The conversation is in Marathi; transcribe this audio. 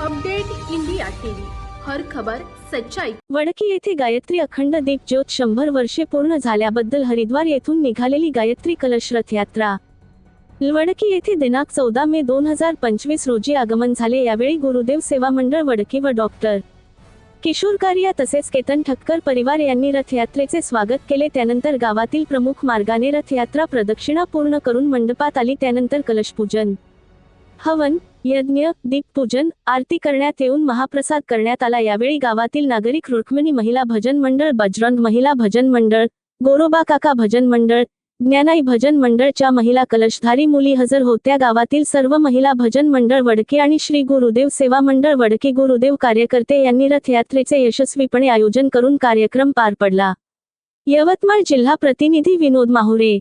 Update India TV. हर खबर सच्चाई. वडकी येथे गायत्री अखंड दीप ज्योत शंभर वर्षे पूर्ण झाल्याबद्दल हरिद्वार येथून निघालेली गायत्री कलश रथ यात्रा वडकी येथे दिनांक चौदा मे दोन हजार पंचवीस रोजी आगमन झाले. यावेळी गुरुदेव सेवा मंडळ वडकी व डॉक्टर किशोर कारिया तसेच केतन ठक्कर परिवार यांनी रथयात्रेचे स्वागत केले. त्यानंतर गावातील प्रमुख मार्गाने रथयात्रा प्रदक्षिणा पूर्ण करून मंडपात आली. त्यानंतर कलशपूजन हवन यज्ञ दीपपूजन आरती करण्यात येऊन महाप्रसाद करण्यात आला. यावेळी गावातील नागरिक रुक्मिणी महिला भजन मंडळ बजरंग महिला भजन मंडळ गोरोबा काका भजन मंडळ ज्ञानाई भजन मंडळच्या महिला कलशधारी मुली हजर होत्या. गावातील सर्व महिला भजन मंडळ वडके आणि श्री गुरुदेव सेवा मंडळ वडके गुरुदेव कार्यकर्ते यांनी रथयात्रेचे यशस्वीपणे आयोजन करून कार्यक्रम पार पडला. यवतमाळ जिल्हा प्रतिनिधी विनोद माहुरे